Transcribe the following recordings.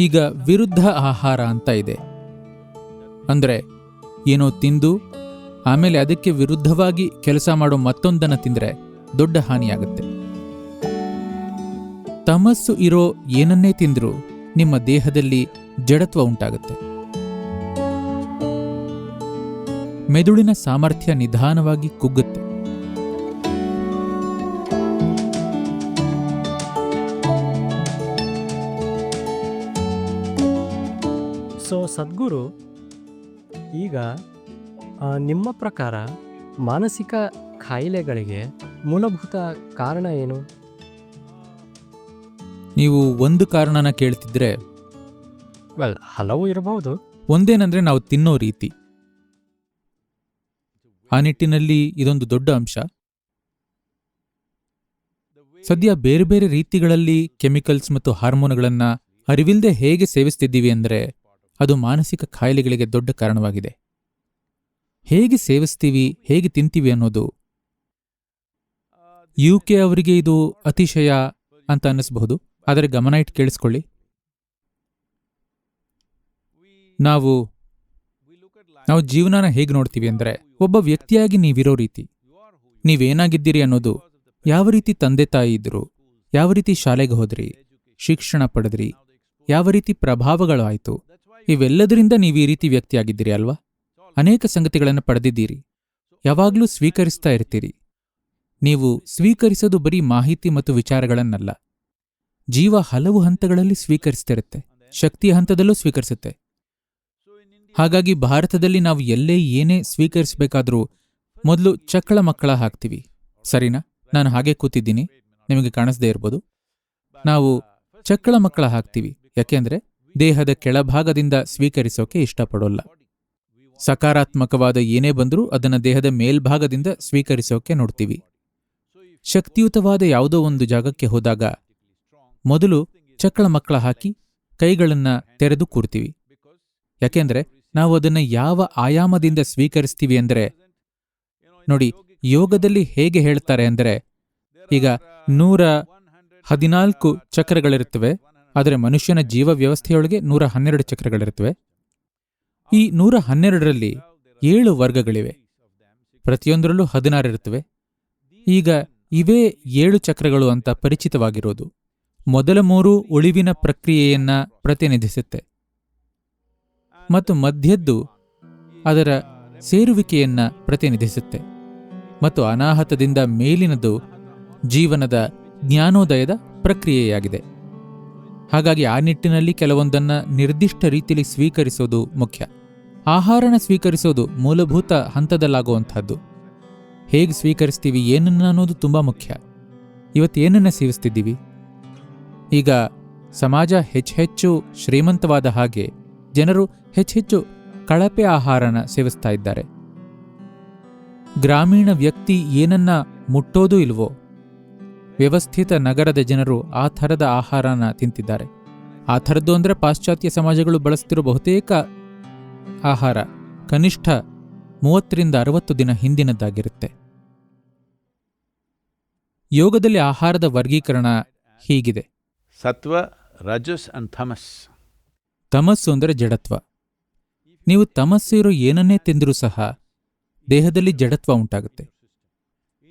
ಈಗ ವಿರುದ್ಧ ಆಹಾರ ಅಂತ ಇದೆ. ಅಂದ್ರೆ ಏನೋ ತಿಂದು, ಆಮೇಲೆ ಅದಕ್ಕೆ ವಿರುದ್ಧವಾಗಿ ಕೆಲಸ ಮಾಡೋ ಮತ್ತೊಂದನ್ನು ತಿಂದ್ರೆ ದೊಡ್ಡ ಹಾನಿಯಾಗುತ್ತೆ. ತಮಸ್ಸು ಇರೋ ಏನನ್ನೇ ತಿಂದರೂ ನಿಮ್ಮ ದೇಹದಲ್ಲಿ ಜಡತ್ವ ಉಂಟಾಗುತ್ತೆ. ಮೆದುಳಿನ ಸಾಮರ್ಥ್ಯ ನಿಧಾನವಾಗಿ ಕುಗ್ಗುತ್ತೆ. ಸದ್ಗುರು ಈಗ ನಿಮ್ಮ ಪ್ರಕಾರ ಮಾನಸಿಕ ಕಾಯಿಲೆಗಳಿಗೆ ಮೂಲಭೂತ ಕಾರಣ ಏನು? ನೀವು ಒಂದು ಕಾರಣನ ಕೇಳ್ತಿದ್ರೆ? ವೆಲ್ ಹಲವು ಇರಬಹುದು. ಒಂದೇನಂದ್ರೆ ನಾವು ತಿನ್ನೋ ರೀತಿ. ಆ ನಿಟ್ಟಿನಲ್ಲಿ ಇದೊಂದು ದೊಡ್ಡ ಅಂಶ. ಸದ್ಯ ಬೇರೆ ಬೇರೆ ರೀತಿಗಳಲ್ಲಿ ಕೆಮಿಕಲ್ಸ್ ಮತ್ತು ಹಾರ್ಮೋನ್ಗಳನ್ನು ಅರಿವಿಲ್ಲದೆ ಹೇಗೆ ಸೇವಿಸ್ತಿದ್ದೀವಿ ಅಂದ್ರೆ ಅದು ಮಾನಸಿಕ ಕಾಯಿಲೆಗಳಿಗೆ ದೊಡ್ಡ ಕಾರಣವಾಗಿದೆ. ಹೇಗೆ ಸೇವಿಸ್ತೀವಿ, ಹೇಗೆ ತಿಂತೀವಿ ಅನ್ನೋದು ಯು ಕೆ ಅವರಿಗೆ ಇದು ಅತಿಶಯ ಅಂತ ಅನ್ನಿಸಬಹುದು. ಆದರೆ ಗಮನ ಇಟ್ಟು ಕೇಳಿಸ್ಕೊಳ್ಳಿ. ನಾವು ನಾವು ಜೀವನನ ಹೇಗೆ ನೋಡ್ತೀವಿ ಅಂದ್ರೆ, ಒಬ್ಬ ವ್ಯಕ್ತಿಯಾಗಿ ನೀವಿರೋ ರೀತಿ. ನೀವೇನಾಗಿದ್ದೀರಿ ಅನ್ನೋದು, ಯಾವ ರೀತಿ ತಂದೆ ತಾಯಿ ಇದ್ರು ಯಾವ ರೀತಿ ಶಾಲೆಗೆ ಹೋದ್ರಿ, ಶಿಕ್ಷಣ ಪಡೆದ್ರಿ, ಯಾವ ರೀತಿ ಪ್ರಭಾವಗಳು ಆಯ್ತು ಇವೆಲ್ಲದರಿಂದ ನೀವು ಈ ರೀತಿ ವ್ಯಕ್ತಿಯಾಗಿದ್ದೀರಿ ಅಲ್ವಾ? ಅನೇಕ ಸಂಗತಿಗಳನ್ನು ಪಡೆದಿದ್ದೀರಿ. ಯಾವಾಗಲೂ ಸ್ವೀಕರಿಸ್ತಾ ಇರ್ತೀರಿ. ನೀವು ಸ್ವೀಕರಿಸೋದು ಬರೀ ಮಾಹಿತಿ ಮತ್ತು ವಿಚಾರಗಳನ್ನಲ್ಲ. ಜೀವ ಹಲವು ಹಂತಗಳಲ್ಲಿ ಸ್ವೀಕರಿಸ್ತಿರುತ್ತೆ. ಶಕ್ತಿಯ ಹಂತದಲ್ಲೂ ಸ್ವೀಕರಿಸುತ್ತೆ. ಹಾಗಾಗಿ ಭಾರತದಲ್ಲಿ ನಾವು ಎಲ್ಲೇ ಏನೇ ಸ್ವೀಕರಿಸಬೇಕಾದರೂ ಮೊದಲು ಚಕ್ಕಳ ಮಕ್ಕಳ ಹಾಕ್ತೀವಿ. ಸರಿನಾ? ನಾನು ಹಾಗೆ ಕೂತಿದ್ದೀನಿ. ನಿಮಗೆ ಕಾಣಿಸ್ದೇ ಇರ್ಬೋದು. ನಾವು ಚಕ್ಕಳ ಮಕ್ಕಳ ಹಾಕ್ತೀವಿ. ಯಾಕೆಂದ್ರೆ ದೇಹದ ಕೆಳಭಾಗದಿಂದ ಸ್ವೀಕರಿಸೋಕೆ ಇಷ್ಟಪಡೋಲ್ಲ. ಸಕಾರಾತ್ಮಕವಾದ ಏನೇ ಬಂದರೂ ಅದನ್ನ ದೇಹದ ಮೇಲ್ಭಾಗದಿಂದ ಸ್ವೀಕರಿಸೋಕೆ ನೋಡ್ತೀವಿ. ಶಕ್ತಿಯುತವಾದ ಯಾವುದೋ ಒಂದು ಜಾಗಕ್ಕೆ ಹೋದಾಗ ಮೊದಲು ಚಕ್ಕಳ ಮಕ್ಕಳ ಹಾಕಿ ಕೈಗಳನ್ನ ತೆರೆದು ಕೂರ್ತೀವಿ. ಯಾಕೆಂದ್ರೆ ನಾವು ಅದನ್ನ ಯಾವ ಆಯಾಮದಿಂದ ಸ್ವೀಕರಿಸ್ತೀವಿ ಅಂದ್ರೆ ನೋಡಿ ಯೋಗದಲ್ಲಿ ಹೇಗೆ ಹೇಳ್ತಾರೆ ಅಂದರೆ ಈಗ ನೂರ ಹದಿನಾಲ್ಕು ಚಕ್ರಗಳಿರುತ್ತವೆ. ಆದರೆ ಮನುಷ್ಯನ ಜೀವ ವ್ಯವಸ್ಥೆಯೊಳಗೆ ನೂರ ಹನ್ನೆರಡು ಚಕ್ರಗಳಿರುತ್ತವೆ. ಈ ನೂರ ಹನ್ನೆರಡರಲ್ಲಿ ಏಳು ವರ್ಗಗಳಿವೆ. ಪ್ರತಿಯೊಂದರಲ್ಲೂ ಹದಿನಾರು ಇರುತ್ತವೆ. ಈಗ ಇವೇ ಏಳು ಚಕ್ರಗಳು ಅಂತ ಪರಿಚಿತವಾಗಿರೋದು. ಮೊದಲ ಮೂರು ಉಳಿವಿನ ಪ್ರಕ್ರಿಯೆಯನ್ನ ಪ್ರತಿನಿಧಿಸುತ್ತೆ. ಮತ್ತು ಮಧ್ಯದ್ದು ಅದರ ಸೇರುವಿಕೆಯನ್ನ ಪ್ರತಿನಿಧಿಸುತ್ತೆ. ಮತ್ತು ಅನಾಹತದಿಂದ ಮೇಲಿನದು ಜೀವನದ ಜ್ಞಾನೋದಯದ ಪ್ರಕ್ರಿಯೆಯಾಗಿದೆ. ಹಾಗಾಗಿ ಆ ನಿಟ್ಟಿನಲ್ಲಿ ಕೆಲವೊಂದನ್ನು ನಿರ್ದಿಷ್ಟ ರೀತಿಯಲ್ಲಿ ಸ್ವೀಕರಿಸೋದು ಮುಖ್ಯ. ಆಹಾರನ ಸ್ವೀಕರಿಸೋದು ಮೂಲಭೂತ ಹಂತದಲ್ಲಾಗುವಂಥದ್ದು. ಹೇಗೆ ಸ್ವೀಕರಿಸ್ತೀವಿ, ಏನನ್ನ ಅನ್ನೋದು ತುಂಬ ಮುಖ್ಯ. ಇವತ್ತೇನನ್ನ ಸೇವಿಸ್ತಿದ್ದೀವಿ? ಈಗ ಸಮಾಜ ಹೆಚ್ಚೆಚ್ಚು ಶ್ರೀಮಂತವಾದ ಹಾಗೆ ಜನರು ಹೆಚ್ಚೆಚ್ಚು ಕಳಪೆ ಆಹಾರನ ಸೇವಿಸ್ತಾ ಇದ್ದಾರೆ. ಗ್ರಾಮೀಣ ವ್ಯಕ್ತಿ ಏನನ್ನ ಮುಟ್ಟೋದೂ ಇಲ್ವೋ ವ್ಯವಸ್ಥಿತ ನಗರದ ಜನರು ಆ ಥರದ ಆಹಾರನ ತಿಂತಿದ್ದಾರೆ. ಆ ಥರದ್ದು ಅಂದರೆ ಪಾಶ್ಚಾತ್ಯ ಸಮಾಜಗಳು ಬಳಸ್ತಿರೋ ಬಹುತೇಕ ಆಹಾರ. ಕನಿಷ್ಠ ಮೂವತ್ತರಿಂದ ಅರವತ್ತು ದಿನ ಹಿಂದಿನದ್ದಾಗಿರುತ್ತೆ. ಯೋಗದಲ್ಲಿ ಆಹಾರದ ವರ್ಗೀಕರಣ ಹೀಗಿದೆ. ಸತ್ವ ರಜಸ್ ಅಂಡ್ ಥಮಸ್ ತಮಸ್ಸು ಅಂದರೆ ಜಡತ್ವ. ನೀವು ತಮಸ್ಸು ಇರೋ ಏನನ್ನೇ ತಿಂದರೂ ಸಹ ದೇಹದಲ್ಲಿ ಜಡತ್ವ ಉಂಟಾಗುತ್ತೆ.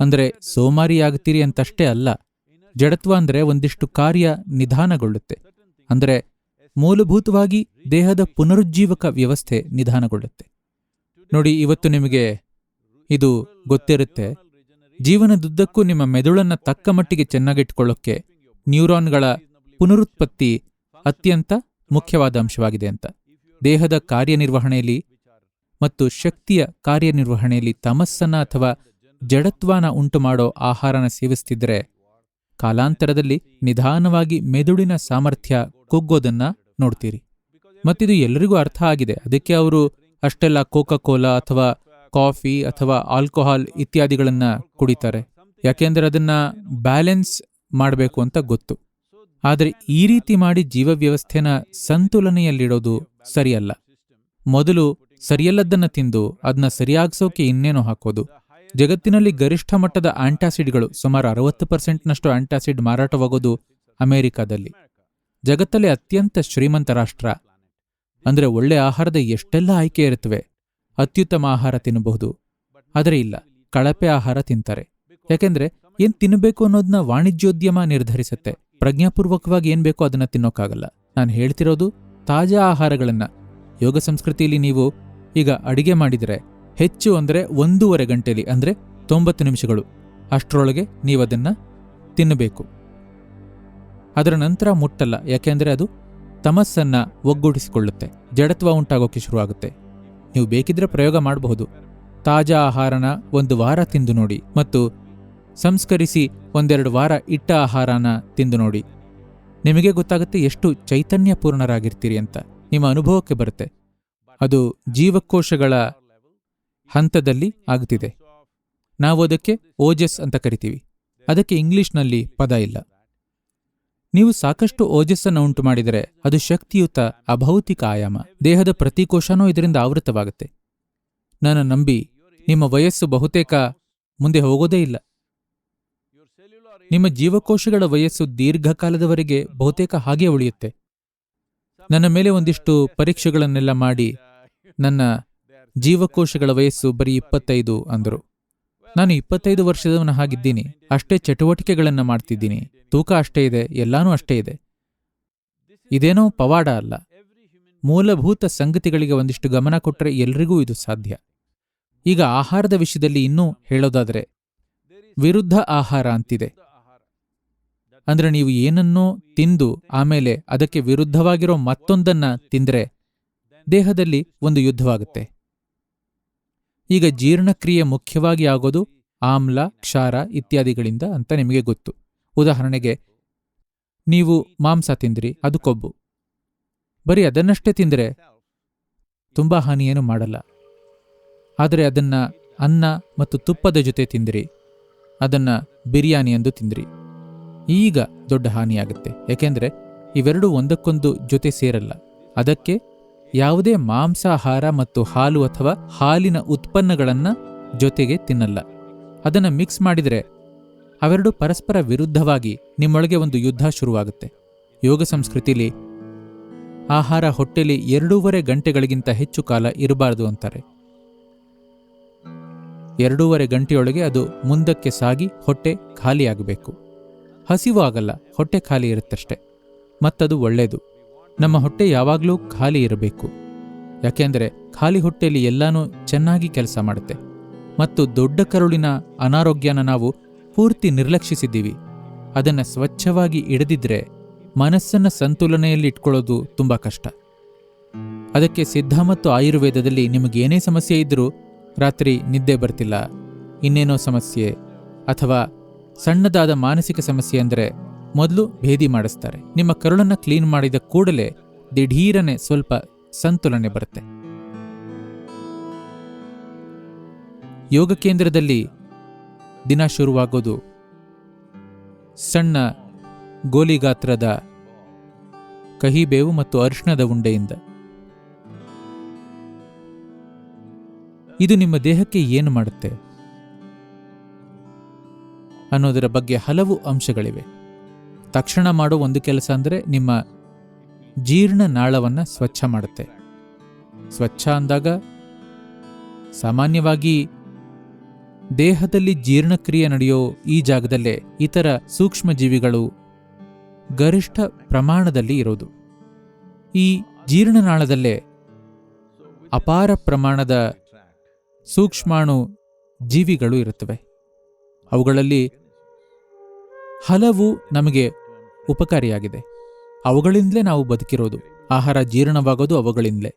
ಅಂದರೆ ಸೋಮಾರಿಯಾಗ್ತೀರಿ ಅಂತಷ್ಟೇ ಅಲ್ಲ. ಜಡತ್ವ ಅಂದರೆ ಒಂದಿಷ್ಟು ಕಾರ್ಯ ನಿಧಾನಗೊಳ್ಳುತ್ತೆ. ಅಂದರೆ ಮೂಲಭೂತವಾಗಿ ದೇಹದ ಪುನರುಜ್ಜೀವಕ ವ್ಯವಸ್ಥೆ ನಿಧಾನಗೊಳ್ಳುತ್ತೆ. ನೋಡಿ, ಇವತ್ತು ನಿಮಗೆ ಇದು ಗೊತ್ತಿರುತ್ತೆ. ಜೀವನದುದ್ದಕ್ಕೂ ನಿಮ್ಮ ಮೆದುಳನ್ನ ತಕ್ಕ ಮಟ್ಟಿಗೆ ಚೆನ್ನಾಗಿಟ್ಕೊಳ್ಳೋಕ್ಕೆ ನ್ಯೂರಾನ್ಗಳ ಪುನರುತ್ಪತ್ತಿ ಅತ್ಯಂತ ಮುಖ್ಯವಾದ ಅಂಶವಾಗಿದೆ ಅಂತ. ದೇಹದ ಕಾರ್ಯನಿರ್ವಹಣೆಯಲ್ಲಿ ಮತ್ತು ಶಕ್ತಿಯ ಕಾರ್ಯನಿರ್ವಹಣೆಯಲ್ಲಿ ತಮಸ್ಸನ್ನ ಅಥವಾ ಜಡತ್ವನ ಉಂಟುಮಾಡೋ ಆಹಾರನ ಸೇವಿಸ್ತಿದ್ರೆ ಕಾಲಾಂತರದಲ್ಲಿ ನಿಧಾನವಾಗಿ ಮೆದುಳಿನ ಸಾಮರ್ಥ್ಯ ಕುಗ್ಗೋದನ್ನ ನೋಡ್ತೀರಿ. ಮತ್ತಿದು ಎಲ್ಲರಿಗೂ ಅರ್ಥ ಆಗಿದೆ. ಅದಕ್ಕೆ ಅವರು ಅಷ್ಟೆಲ್ಲ ಕೋಕಾ ಕೋಲಾ ಅಥವಾ ಕಾಫಿ ಅಥವಾ ಆಲ್ಕೋಹಾಲ್ ಇತ್ಯಾದಿಗಳನ್ನ ಕುಡಿತಾರೆ. ಯಾಕೆಂದ್ರೆ ಅದನ್ನ ಬ್ಯಾಲೆನ್ಸ್ ಮಾಡಬೇಕು ಅಂತ ಗೊತ್ತು. ಆದರೆ ಈ ರೀತಿ ಮಾಡಿ ಜೀವ ವ್ಯವಸ್ಥೆನ ಸಂತುಲನೆಯಲ್ಲಿಡೋದು ಸರಿಯಲ್ಲ. ಮೊದಲು ಸರಿಯಲ್ಲದನ್ನ ತಿಂದು ಅದನ್ನ ಸರಿಯಾಗಿಸೋಕೆ ಇನ್ನೇನೋ ಹಾಕೋದು. ಜಗತ್ತಿನಲ್ಲಿ ಗರಿಷ್ಠ ಮಟ್ಟದ ಆಂಟಾಸಿಡ್ಗಳು ಸುಮಾರು ಅರವತ್ತು ಪರ್ಸೆಂಟ್ನಷ್ಟು ಆಂಟಾಸಿಡ್ ಮಾರಾಟವಾಗೋದು ಅಮೆರಿಕಾದಲ್ಲಿ. ಜಗತ್ತಲ್ಲಿ ಅತ್ಯಂತ ಶ್ರೀಮಂತ ರಾಷ್ಟ್ರ. ಅಂದ್ರೆ ಒಳ್ಳೆ ಆಹಾರದ ಎಷ್ಟೆಲ್ಲ ಆಯ್ಕೆ ಇರುತ್ತವೆ. ಅತ್ಯುತ್ತಮ ಆಹಾರ ತಿನ್ನಬಹುದು. ಆದರೆ ಇಲ್ಲ, ಕಳಪೆ ಆಹಾರ ತಿಂತಾರೆ. ಯಾಕೆಂದ್ರೆ ಏನ್ ತಿನ್ನಬೇಕು ಅನ್ನೋದನ್ನ ವಾಣಿಜ್ಯೋದ್ಯಮ ನಿರ್ಧರಿಸುತ್ತೆ. ಪ್ರಜ್ಞಾಪೂರ್ವಕವಾಗಿ ಏನ್ ಬೇಕೋ ಅದನ್ನ ತಿನ್ನೋಕ್ಕಾಗಲ್ಲ. ನಾನು ಹೇಳ್ತಿರೋದು ತಾಜಾ ಆಹಾರಗಳನ್ನ. ಯೋಗ ಸಂಸ್ಕೃತಿಯಲ್ಲಿ ನೀವು ಈಗ ಅಡಿಗೆ ಮಾಡಿದರೆ ಹೆಚ್ಚು ಅಂದರೆ ಒಂದೂವರೆ ಗಂಟೆಯಲ್ಲಿ ಅಂದರೆ ತೊಂಬತ್ತು ನಿಮಿಷಗಳು. ಅಷ್ಟರೊಳಗೆ ನೀವದನ್ನು ತಿನ್ನಬೇಕು. ಅದರ ನಂತರ ಮುಟ್ಟಲ್ಲ, ಯಾಕೆಂದರೆ ಅದು ತಮಸ್ಸನ್ನು ಒಗ್ಗೂಡಿಸಿಕೊಳ್ಳುತ್ತೆ. ಜಡತ್ವ ಉಂಟಾಗೋಕೆ ಶುರುವಾಗುತ್ತೆ. ನೀವು ಬೇಕಿದ್ರೆ ಪ್ರಯೋಗ ಮಾಡಬಹುದು. ತಾಜಾ ಆಹಾರನ ಒಂದು ವಾರ ತಿಂದು ನೋಡಿ ಮತ್ತು ಸಂಸ್ಕರಿಸಿ ಒಂದೆರಡು ವಾರ ಇಟ್ಟ ಆಹಾರನ ತಿಂದು ನೋಡಿ. ನಿಮಗೆ ಗೊತ್ತಾಗುತ್ತೆ ಎಷ್ಟು ಚೈತನ್ಯಪೂರ್ಣರಾಗಿರ್ತೀರಿ ಅಂತ. ನಿಮ್ಮ ಅನುಭವಕ್ಕೆ ಬರುತ್ತೆ. ಅದು ಜೀವಕೋಶಗಳ ಹಂತದಲ್ಲಿ ಆಗ್ತಿದೆ ನಾವು ಅದಕ್ಕೆ ಓಜಸ್ ಅಂತ ಕರಿತೀವಿ. ಅದಕ್ಕೆ ಇಂಗ್ಲಿಷ್ನಲ್ಲಿ ಪದ ಇಲ್ಲ. ನೀವು ಸಾಕಷ್ಟು ಓಜಸ್ಸನ್ನು ಉಂಟು ಮಾಡಿದರೆ ಅದು ಶಕ್ತಿಯುತ ಅಭೌತಿಕ ಆಯಾಮ. ದೇಹದ ಪ್ರತಿ ಕೋಶನೂ ಇದರಿಂದ ಆವೃತವಾಗುತ್ತೆ. ನಾನು ನಂಬಿ ನಿಮ್ಮ ವಯಸ್ಸು ಬಹುತೇಕ ಮುಂದೆ ಹೋಗೋದೇ ಇಲ್ಲ. ನಿಮ್ಮ ಜೀವಕೋಶಗಳ ವಯಸ್ಸು ದೀರ್ಘಕಾಲದವರೆಗೆ ಬಹುತೇಕ ಹಾಗೆ ಉಳಿಯುತ್ತೆ. ನನ್ನ ಮೇಲೆ ಒಂದಿಷ್ಟು ಪರೀಕ್ಷೆಗಳನ್ನೆಲ್ಲ ಮಾಡಿ ನನ್ನ ಜೀವಕೋಶಗಳ ವಯಸ್ಸು ಬರೀ ಇಪ್ಪತ್ತೈದು ಅಂದರು. ನಾನು ಇಪ್ಪತ್ತೈದು ವರ್ಷದವನ ಹಾಗಿದ್ದೀನಿ. ಅಷ್ಟೇ ಚಟುವಟಿಕೆಗಳನ್ನು ಮಾಡ್ತಿದ್ದೀನಿ. ತೂಕ ಅಷ್ಟೇ ಇದೆ, ಎಲ್ಲಾನೂ ಅಷ್ಟೇ ಇದೆ. ಇದೇನೋ ಪವಾಡ ಅಲ್ಲ. ಮೂಲಭೂತ ಸಂಗತಿಗಳಿಗೆ ಒಂದಿಷ್ಟು ಗಮನ ಕೊಟ್ಟರೆ ಎಲ್ರಿಗೂ ಇದು ಸಾಧ್ಯ. ಈಗ ಆಹಾರದ ವಿಷಯದಲ್ಲಿ ಇನ್ನೂ ಹೇಳೋದಾದರೆ, ವಿರುದ್ಧ ಆಹಾರ ಅಂತಿದೆ. ಅಂದ್ರೆ ನೀವು ಏನನ್ನೋ ತಿಂದು ಆಮೇಲೆ ಅದಕ್ಕೆ ವಿರುದ್ಧವಾಗಿರೋ ಮತ್ತೊಂದನ್ನ ತಿಂದ್ರೆ ದೇಹದಲ್ಲಿ ಒಂದು ಯುದ್ಧವಾಗುತ್ತೆ. ಈಗ ಜೀರ್ಣಕ್ರಿಯೆ ಮುಖ್ಯವಾಗಿ ಆಗೋದು ಆಮ್ಲ, ಕ್ಷಾರ ಇತ್ಯಾದಿಗಳಿಂದ ಅಂತ ನಿಮಗೆ ಗೊತ್ತು. ಉದಾಹರಣೆಗೆ, ನೀವು ಮಾಂಸ ತಿಂದ್ರಿ, ಅದು ಕೊಬ್ಬು. ಬರೀ ಅದನ್ನಷ್ಟೇ ತಿಂದರೆ ತುಂಬ ಹಾನಿಯೇನು ಮಾಡಲ್ಲ. ಆದರೆ ಅದನ್ನು ಅನ್ನ ಮತ್ತು ತುಪ್ಪದ ಜೊತೆ ತಿಂದಿರಿ, ಅದನ್ನು ಬಿರಿಯಾನಿ ಎಂದು ತಿಂದ್ರಿ. ಈಗ ದೊಡ್ಡ ಹಾನಿಯಾಗುತ್ತೆ. ಯಾಕೆಂದ್ರೆ ಇವೆರಡೂ ಒಂದಕ್ಕೊಂದು ಜೊತೆ ಸೇರಲ್ಲ. ಅದಕ್ಕೆ ಯಾವುದೇ ಮಾಂಸಾಹಾರ ಮತ್ತು ಹಾಲು ಅಥವಾ ಹಾಲಿನ ಉತ್ಪನ್ನಗಳನ್ನು ಜೊತೆಗೆ ತಿನ್ನಲ್ಲ. ಅದನ್ನು ಮಿಕ್ಸ್ ಮಾಡಿದರೆ ಅವೆರಡು ಪರಸ್ಪರ ವಿರುದ್ಧವಾಗಿ ನಿಮ್ಮೊಳಗೆ ಒಂದು ಯುದ್ಧ ಶುರುವಾಗುತ್ತೆ. ಯೋಗ ಸಂಸ್ಕೃತಿಲಿ ಆಹಾರ ಹೊಟ್ಟೆಲಿ ಎರಡೂವರೆ ಗಂಟೆಗಳಿಗಿಂತ ಹೆಚ್ಚು ಕಾಲ ಇರಬಾರದು ಅಂತಾರೆ. ಎರಡೂವರೆ ಗಂಟೆಯೊಳಗೆ ಅದು ಮುಂದಕ್ಕೆ ಸಾಗಿ ಹೊಟ್ಟೆ ಖಾಲಿಯಾಗಬೇಕು. ಹಸಿವು ಆಗಲ್ಲ ಹೊಟ್ಟೆ ಖಾಲಿ ಇರುತ್ತಷ್ಟೆ. ಮತ್ತದು ಒಳ್ಳೆಯದು ನಮ್ಮ ಹೊಟ್ಟೆ ಯಾವಾಗಲೂ ಖಾಲಿ ಇರಬೇಕು. ಯಾಕೆಂದರೆ ಖಾಲಿ ಹೊಟ್ಟೆಯಲ್ಲಿ ಎಲ್ಲನೂ ಚೆನ್ನಾಗಿ ಕೆಲಸ ಮಾಡುತ್ತೆ. ಮತ್ತು ದೊಡ್ಡ ಕರುಳಿನ ಅನಾರೋಗ್ಯನ ನಾವು ಪೂರ್ತಿ ನಿರ್ಲಕ್ಷಿಸಿದ್ದೀವಿ. ಅದನ್ನ ಸ್ವಚ್ಛವಾಗಿ ಇಡದಿದ್ರೆ ಮನಸ್ಸನ್ನು ಸಂತುಲನೆಯಲ್ಲಿ ಇಟ್ಕೊಳ್ಳೋದು ತುಂಬ ಕಷ್ಟ. ಅದಕ್ಕೆ ಸಿದ್ಧ ಮತ್ತು ಆಯುರ್ವೇದದಲ್ಲಿ ನಿಮಗೇನೇ ಸಮಸ್ಯೆ ಇದ್ದರೂ ರಾತ್ರಿ ನಿದ್ದೆ ಬರ್ತಿಲ್ಲ. ಇನ್ನೇನೋ ಸಮಸ್ಯೆ ಅಥವಾ ಸಣ್ಣದಾದ ಮಾನಸಿಕ ಸಮಸ್ಯೆ ಅಂದರೆ ಮೊದಲು ಭೇದಿ ಮಾಡಿಸ್ತಾರೆ. ನಿಮ್ಮ ಕರುಳನ್ನ ಕ್ಲೀನ್ ಮಾಡಿದ ಕೂಡಲೇ ದಿಢೀರನೆ ಸ್ವಲ್ಪ ಸಂತುಲನೆ ಬರುತ್ತೆ. ಯೋಗ ಕೇಂದ್ರದಲ್ಲಿ ದಿನ ಶುರುವಾಗೋದು ಸಣ್ಣ ಗೋಲಿಗಾತ್ರದ ಕಹಿಬೇವು ಮತ್ತು ಅರಿಶಿಣದ ಉಂಡೆಯಿಂದ. ಇದು ನಿಮ್ಮ ದೇಹಕ್ಕೆ ಏನು ಮಾಡುತ್ತೆ ಅನ್ನೋದರ ಬಗ್ಗೆ ಹಲವು ಅಂಶಗಳಿವೆ. ತಕ್ಷಣ ಮಾಡೋ ಒಂದು ಕೆಲಸ ಅಂದರೆ ನಿಮ್ಮ ಜೀರ್ಣನಾಳವನ್ನು ಸ್ವಚ್ಛ ಮಾಡುತ್ತೆ. ಸ್ವಚ್ಛ ಅಂದಾಗ ಸಾಮಾನ್ಯವಾಗಿ ದೇಹದಲ್ಲಿ ಜೀರ್ಣಕ್ರಿಯೆ ನಡೆಯೋ ಈ ಜಾಗದಲ್ಲೇ ಇತರ ಸೂಕ್ಷ್ಮ ಜೀವಿಗಳು ಗರಿಷ್ಠ ಪ್ರಮಾಣದಲ್ಲಿ ಇರೋದು. ಈ ಜೀರ್ಣನಾಳದಲ್ಲೇ ಅಪಾರ ಪ್ರಮಾಣದ ಸೂಕ್ಷ್ಮಾಣು ಜೀವಿಗಳು ಇರುತ್ತವೆ. ಅವುಗಳಲ್ಲಿ ಹಲವು ನಮಗೆ ಉಪಕಾರಿಯಾಗಿದೆ. ಅವುಗಳಿಂದಲೇ ನಾವು ಬದುಕಿರೋದು. ಆಹಾರ ಜೀರ್ಣವಾಗೋದು ಅವುಗಳಿಂದಲೇ.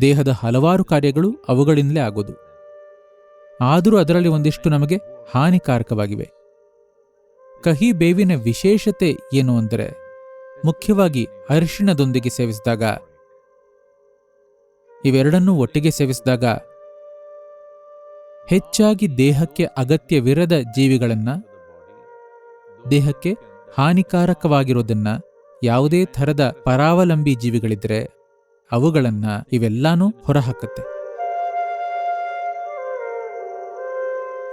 ದೇಹದ ಹಲವಾರು ಕಾರ್ಯಗಳು ಅವುಗಳಿಂದಲೇ ಆಗೋದು. ಆದರೂ ಅದರಲ್ಲಿ ಒಂದಿಷ್ಟು ನಮಗೆ ಹಾನಿಕಾರಕವಾಗಿವೆ. ಕಹಿ ಬೇವಿನ ವಿಶೇಷತೆ ಏನು ಅಂದರೆ, ಮುಖ್ಯವಾಗಿ ಅರಿಶಿಣದೊಂದಿಗೆ ಸೇವಿಸಿದಾಗ, ಇವೆರಡನ್ನೂ ಒಟ್ಟಿಗೆ ಸೇವಿಸಿದಾಗ, ಹೆಚ್ಚಾಗಿ ದೇಹಕ್ಕೆ ಅಗತ್ಯವಿರದ ಜೀವಿಗಳನ್ನು, ದೇಹಕ್ಕೆ ಹಾನಿಕಾರಕವಾಗಿರೋದನ್ನ ಯಾವುದೇ ಥರದ ಪರಾವಲಂಬಿ ಜೀವಿಗಳಿದ್ರೆ ಅವುಗಳನ್ನ ಇವೆಲ್ಲಾನೂ ಹೊರಹಾಕತ್ತೆ.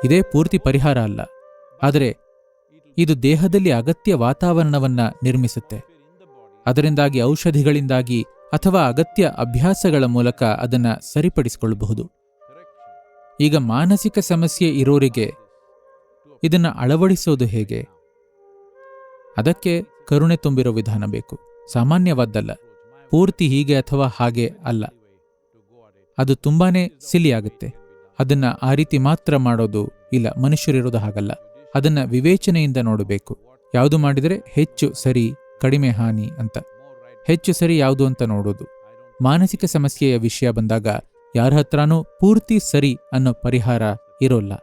ಇದೇ ಪೂರ್ತಿ ಪರಿಹಾರ ಅಲ್ಲ, ಆದರೆ ಇದು ದೇಹದಲ್ಲಿ ಅಗತ್ಯ ವಾತಾವರಣವನ್ನ ನಿರ್ಮಿಸುತ್ತೆ. ಅದರಿಂದಾಗಿ ಔಷಧಿಗಳಿಂದಾಗಿ ಅಥವಾ ಅಗತ್ಯ ಅಭ್ಯಾಸಗಳ ಮೂಲಕ ಅದನ್ನ ಸರಿಪಡಿಸಿಕೊಳ್ಳಬಹುದು. ಈಗ ಮಾನಸಿಕ ಸಮಸ್ಯೆ ಇರೋರಿಗೆ ಇದನ್ನ ಅಳವಡಿಸೋದು ಹೇಗೆ? ಅದಕ್ಕೆ ಕರುಣೆ ತುಂಬಿರೋ ವಿಧಾನ ಬೇಕು. ಸಾಮಾನ್ಯವಾದ್ದಲ್ಲ. ಪೂರ್ತಿ ಹೀಗೆ ಅಥವಾ ಹಾಗೆ ಅಲ್ಲ. ಅದು ತುಂಬಾನೇ ಸಿಲಿಯಾಗುತ್ತೆ. ಅದನ್ನ ಆ ರೀತಿ ಮಾತ್ರ ಮಾಡೋದು ಇಲ್ಲ, ಮನುಷ್ಯರಿರೋದು ಹಾಗಲ್ಲ. ಅದನ್ನ ವಿವೇಚನೆಯಿಂದ ನೋಡಬೇಕು. ಯಾವುದು ಮಾಡಿದರೆ ಹೆಚ್ಚು ಸರಿ, ಕಡಿಮೆ ಹಾನಿ ಅಂತ. ಹೆಚ್ಚು ಸರಿ ಯಾವುದು ಅಂತ ನೋಡೋದು. ಮಾನಸಿಕ ಸಮಸ್ಯೆಯ ವಿಷಯ ಬಂದಾಗ ಯಾರ ಹತ್ರನೂ ಪೂರ್ತಿ ಸರಿ ಅನ್ನೋ ಪರಿಹಾರ ಇರೋಲ್ಲ.